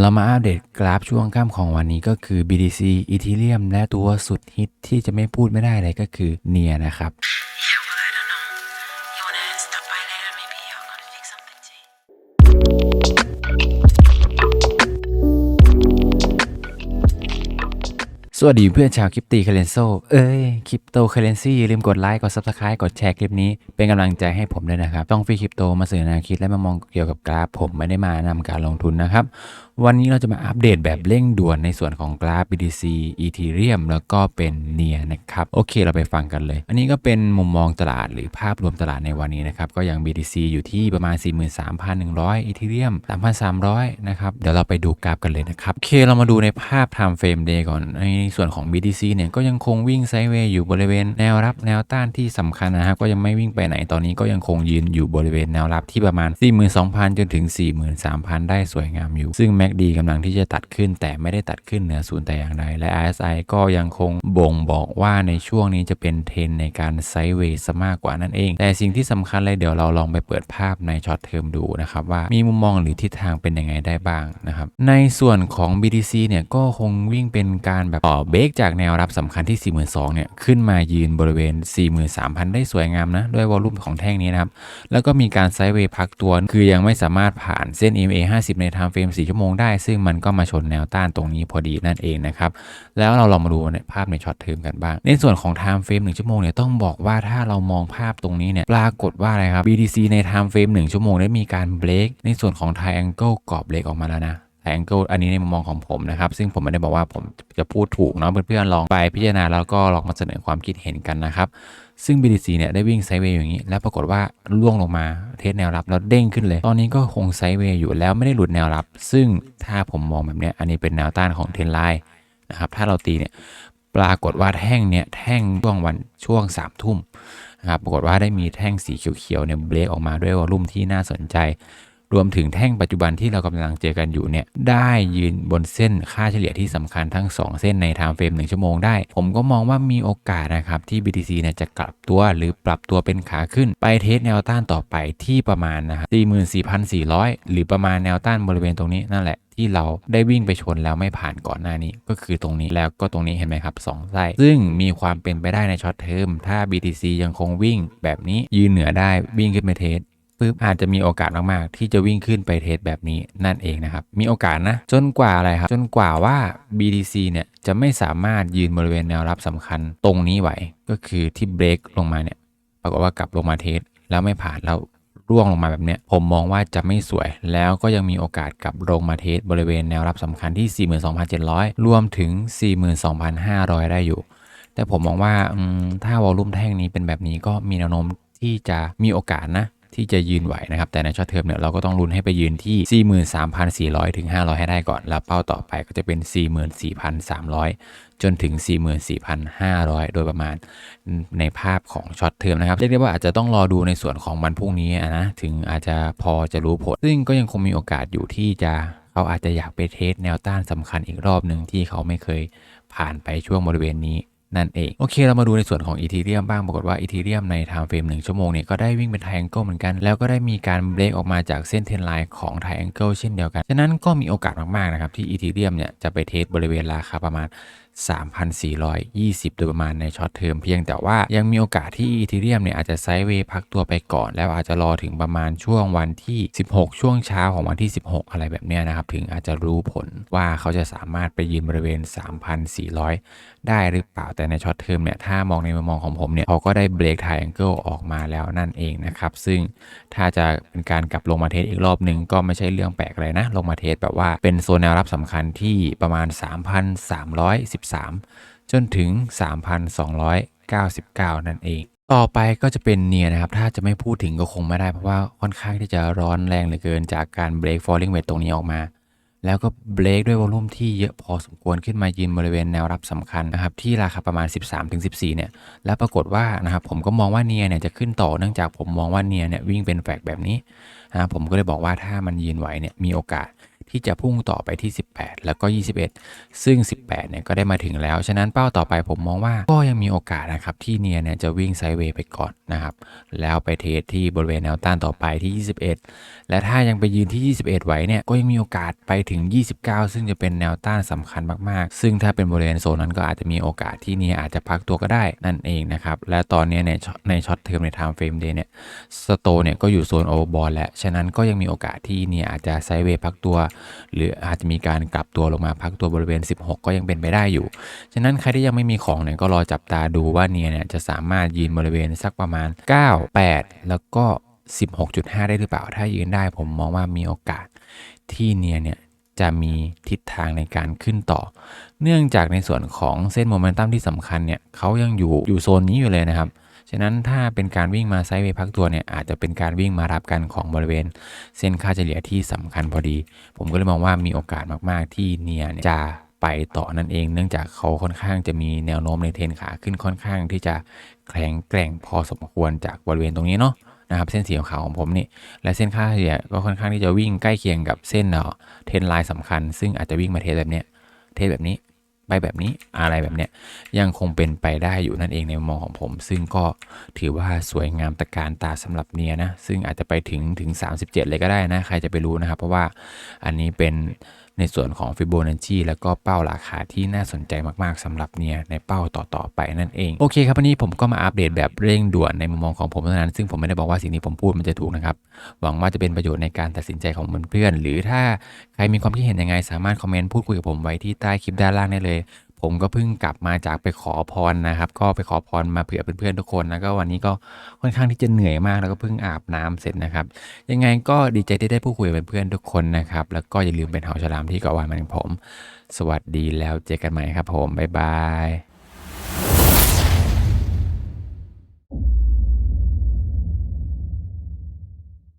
เรามาอัปเดตกราฟช่วงค่ำของวันนี้ก็คือ BTC Ethereum และตัวสุดฮิตที่จะไม่พูดไม่ได้เลยก็คือเนียนะครับสวัสดีเพื่อนชาวคริปตีเคเลนโซเอ้ย คริปโตเคเลนซีอย่าลืมกดไลค์ กด Subscribe กดแชร์คลิปนี้ เป็นกำลังใจให้ผมด้วยนะครับ ต้องฟรีคริปโตมาสื่อนวคิดและมามองเกี่ยวกับกราฟผมไม่ได้มานำการลงทุนนะครับ วันนี้เราจะมาอัปเดตแบบเร่งด่วนในส่วนของกราฟ BTC Ethereum แล้วก็เป็นเนียนะครับ โอเคเราไปฟังกันเลย อันนี้ก็เป็นมุมมองตลาดหรือภาพรวมตลาดในวันนี้นะครับ ก็ยัง BTC อยู่ที่ประมาณ 43,100 Ethereum 3,300 นะครับ เดี๋ยวเราไปดูกราฟกันเลยนะครับ โอเคเรามาดูในภาพ time frame day ก่อน ในส่วนของ BTC เนี่ยก็ยังคงวิ่งไซด์เวย์อยู่บริเวณแนวรับแนวต้านที่สำคัญนะครับก็ยังไม่วิ่งไปไหนตอนนี้ก็ยังคงยืนอยู่บริเวณแนวรับที่ประมาณ 42,000 จนถึง 43,000 ได้สวยงามอยู่ ซึ่งแ MACD กำลังที่จะตัดขึ้น แต่ไม่ได้ตัดขึ้นเหนือศูนย์แต่อย่างใดและ RSI ก็ยังคงบ่งบอกว่าในช่วงนี้จะเป็นเทรนในการไซด์เวย์ซะมากกว่านั่นเอง แต่สิ่งที่สำคัญเลยเดี๋ยวเราลองไปเปิดภาพในช็อตเทอมดูนะครับว่ามีมุมมองหรือทิศทางเป็นยังไงได้บ้างนะครับในส่วนของ BTC เนี่ยก็คงวิ่งเป็นการแบบต่อเบรกจากแนวรับสำคัญที่ 42,000เนี่ยขึ้นมายืนบริเวณ 43,000 ได้สวยงามนะด้วยวอลุ่มของแท่งนี้นะครับแล้วก็มีการไซด์เวย์พักตัว คือยังไม่สามารถผ่านเส้น EMA 50 ใน time frame 4ชั่วโมงได้ ซึ่งมันก็มาชนแนวต้านตรงนี้พอดีนั่นเองนะครับ แล้วเราลองมาดูในภาพในช็อตเทอมกันบ้าง ในส่วนของ time frame 1ชั่วโมงเนี่ยต้องบอกว่าถ้าเรามองภาพตรงนี้เนี่ยปรากฏว่าอะไรครับ BTC ใน time frame 1ชั่วโมงได้มีการเบรกในส่วนของ triangle กรอบเบรกออกมาแล้วนะ triangle อันนี้ในมุมมองของผมนะครับ ซึ่งผมไม่ได้บอกว่าผมจะพูดถูกเนาะเพื่อนๆลองไปพิจารณาแล้วก็ลองมาเสนอความคิดเห็นกันนะครับ ซึ่ง BTC เนี่ยได้วิ่งไซด์เวย์อย่างนี้ แล้วปรากฏว่าล่วงลงมาเทสแนวรับแล้วเด้งขึ้นเลย ตอนนี้ก็คงไซด์เวย์อยู่แล้วไม่ได้หลุดแนวรับ ซึ่งถ้าผมมองแบบนี้อันนี้เป็นแนวต้านของเทรนไลน์นะครับถ้าเราตีเนี่ยปรากฏว่าแท่งเนี่ยแท่งช่วงวันช่วง3ามทุ่มนะครับปรากฏว่าได้มีแท่งสีเขียวๆเนี่ยเบรกออกมาด้วยวอลุ่มที่น่าสนใจ รวมถึงแท่งปัจจุบันที่เรากำลังเจอกันอยู่เนี่ยได้ยืนบนเส้นค่าเฉลี่ยที่สำคัญทั้ง 2 เส้นในไทม์เฟรม1ชั่วโมงได้ ผมก็มองว่ามีโอกาสนะครับที่ BTC เนี่ยจะกลับตัวหรือปรับตัวเป็นขาขึ้น ไปเทสแนวต้านต่อไปที่ประมาณนะครับ44,400 หรือประมาณแนวต้านบริเวณตรงนี้นั่นแหละที่เราได้วิ่งไปชนแล้วไม่ผ่านก่อนหน้านี้ ก็คือตรงนี้แล้วก็ตรงนี้เห็นไหมครับสองไส้ซึ่งมีความเป็นไปได้ในช็อตเทอมถ้า BTC ยังคงวิ่งแบบนี้ยืนเหนือได้วิ่งขึ้นไปเทส ปุ๊บอาจจะมีโอกาสมากๆ ที่จะวิ่งขึ้นไปเทสแบบนี้นั่นเองนะครับ มีโอกาสนะ จนกว่าอะไรครับ จนกว่าว่า BTC เนี่ยจะไม่สามารถยืนบริเวณแนวรับสำคัญตรงนี้ไหว ก็คือที่เบรกลงมาเนี่ยปรากฏว่ากลับลงมาเทสแล้วไม่ผ่านแล้วร่วงลงมาแบบเนี้ยผมมองว่าจะไม่สวยแล้วก็ยังมีโอกาสกลับลงมาเทสบริเวณแนวรับสำคัญที่ 42,700 รวมถึง 42,500 ได้อยู่ แต่ผมมองว่าถ้าวอลลุ่มแท่งนี้เป็นแบบนี้ก็มีแนวโน้มที่จะมีโอกาสนะ ที่จะยืนไหวนะครับ แต่ในช็อตเทอมเนี่ยเราก็ต้องลุ้นให้ไปยืนที่ 43,400 ถึง 500 ให้ได้ก่อน แล้วเป้าต่อไปก็จะเป็น 44,300 จนถึง 44,500 โดยประมาณในภาพของช็อตเทอมนะครับเรียกได้ว่าอาจจะต้องรอดูในส่วนของวันพรุ่งนี้นะถึงอาจจะพอจะรู้ผล ซึ่งก็ยังคงมีโอกาสอยู่ที่จะเขาอาจจะอยากไปเทสแนวต้านสำคัญอีกรอบหนึ่งที่เขาไม่เคยผ่านไปช่วงบริเวณนี้ นั่นเอง โอเค เรามาดูในส่วนของอีทีเรียมบ้าง ปรากฏว่าอีทีเรียมในไทม์เฟรมหนึ่งชั่วโมงเนี่ยก็ได้วิ่งเป็นไทแองเกิลเหมือนกัน แล้วก็ได้มีการเบรกออกมาจากเส้นเทรนไลน์ของไทแองเกิลเช่นเดียวกัน ฉะนั้นก็มีโอกาสมากๆนะครับที่อีทีเรียมเนี่ยจะไปเทสบริเวณราคาประมาณ 3,420 โดยประมาณในช็อตเทอมเพียงแต่ว่ายังมีโอกาสที่อีทีเรียมเนี่ยอาจจะไซด์เวย์พักตัวไปก่อน แล้วอาจจะรอถึงประมาณช่วงวันที่ 16 ช่วงเช้าของวันที่ 16 อะไรแบบเนี้ยนะครับ ถึงอาจจะรู้ผลว่าเขาจะสามารถไปยืนบริเวณ 3,400 ได้หรือเปล่าแต่ในช็อตเทอมเนี่ยถ้ามองในมุมมองของผมเนี่ยเขาก็ได้เบรกไทแองเกิลออกมาแล้วนั่นเองนะครับซึ่งถ้าจะเป็นการกลับลงมาเทสอีกรอบหนึ่งก็ไม่ใช่เรื่องแปลกอะไรนะลงมาเทสแบบว่าเป็นโซนแนวรับสำคัญที่ประมาณ 3,310 3 จนถึง 3,299 นั่นเอง ต่อไปก็จะเป็นเนียนะครับ ถ้าจะไม่พูดถึงก็คงไม่ได้เพราะว่าค่อนข้างที่จะร้อนแรงเหลือเกินจากการเบรก falling wedge ตรงนี้ออกมา แล้วก็เบรกด้วยวอลุ่มที่เยอะพอสมควรขึ้นมายืนบริเวณแนวรับสำคัญนะครับ ที่ราคาประมาณ 13-14 เนี่ย แล้วปรากฏว่านะครับผมก็มองว่าเนียเนี่ยจะขึ้นต่อเนื่องจากผมมองว่าเนียเนี่ยวิ่งเป็นแฟกแบบนี้นะผมก็เลยบอกว่าถ้ามันยืนไหวเนี่ยมีโอกาส ที่จะพุ่งต่อไปที่ 18 แล้วก็ 21 ซึ่ง 18 เนี่ยก็ได้มาถึงแล้ว ฉะนั้นเป้าต่อไปผมมองว่าก็ยังมีโอกาสนะครับ ที่เนียเนี่ยจะวิ่งไซด์เวย์ไปก่อนนะครับ แล้วไปเทสที่บริเวณแนวต้านต่อไปที่ 21 และถ้ายังไปยืนที่ 21 ไว้เนี่ยก็ยังมีโอกาสไปถึง 29 ซึ่งจะเป็นแนวต้านสำคัญมากๆ ซึ่งถ้าเป็นบริเวณโซนนั้นก็อาจจะมีโอกาสที่เนียอาจจะพักตัวก็ได้นั่นเองนะครับและตอนนี้ในในช็อตเทอมใน time frame day เนี่ยสโตเนี่ยก็อยู่โซนโอเวอร์บอลแล้วฉะนั้นก็ยังมีโอกาสที่เนียอาจจะไซด์เวย์พักตัวหรืออาจจะมีการกลับตัวลงมาพักตัวบริเวณ 16 ก็ยังเป็นไปได้อยู่ ฉะนั้นใครที่ยังไม่มีของเนี่ยก็รอจับตาดูว่าเนียเนี่ยจะสามารถยืนบริเวณสักประมาณ 9 8 แล้วก็ 16.5 ได้หรือเปล่า ถ้ายืนได้ผมมองว่ามีโอกาสที่เนียเนี่ยจะมีทิศทางในการขึ้นต่อ เนื่องจากในส่วนของเส้นโมเมนตัมที่สำคัญเนี่ยเขายังอยู่อยู่โซนนี้อยู่เลยนะครับ ฉะนั้นถ้าเป็นการวิ่งมาไซด์เวย์พักตัวเนี่ยอาจจะเป็นการวิ่งมารับกันของบริเวณ เส้นค่าเฉลี่ยที่สำคัญพอดี ผมก็เลยมองว่ามีโอกาสมาก ๆ ที่เนียจะไปต่อนั่นเอง เนื่องจากเขาค่อนข้างจะมีแนวโน้มในเทนขาขึ้นค่อนข้างที่จะแข็งแกร่งพอสมควรจากบริเวณตรงนี้เนาะนะครับเส้นสีขาวของผมนี่และเส้นค่าเฉลี่ยก็ค่อนข้างที่จะวิ่งใกล้เคียงกับเส้นเทนไลน์สำคัญ ซึ่งอาจจะวิ่งมาเทสแบบเนี้ยเทสแบบนี้ ไปแบบนี้อะไรแบบเนี้ยยังคงเป็นไปได้อยู่นั่นเองในมุมมองของผม ซึ่งก็ถือว่าสวยงามตะการตาสำหรับเนียนะ ซึ่งอาจจะไปถึงถึง 37 เลยก็ได้นะ ใครจะไปรู้นะครับ เพราะว่าอันนี้เป็น ในส่วนของ Fibonacci แล้วก็เป้าราคาที่น่าสนใจมากๆสำหรับเนียในเป้าต่อๆไปนั่นเอง โอเคครับวันนี้ผมก็มาอัปเดตแบบเร่งด่วนในมุมมองของผมเท่านั้น ซึ่งผมไม่ได้บอกว่าสิ่งที่ผมพูดมันจะถูกนะครับ หวังว่าจะเป็นประโยชน์ในการตัดสินใจของเพื่อนๆหรือถ้าใครมีความคิดเห็นยังไง สามารถคอมเมนต์พูดคุยกับผมไว้ที่ใต้คลิปด้านล่างได้เลย ผมก็เพิ่งกลับมาจากไปขอพรนะครับ ก็ไปขอพรมาเผื่อเพื่อนๆทุกคนแล้วก็วันนี้ก็ค่อนข้างที่จะเหนื่อยมากแล้วก็เพิ่งอาบน้ำเสร็จนะครับ ยังไงก็ดีใจที่ได้พูดคุยกับเพื่อนๆทุกคนนะครับ แล้วก็อย่าลืมเป็นเหาฉลามที่เกาะวานมันของผม สวัสดีแล้วเจอกันใหม่ครับผมบ๊ายบาย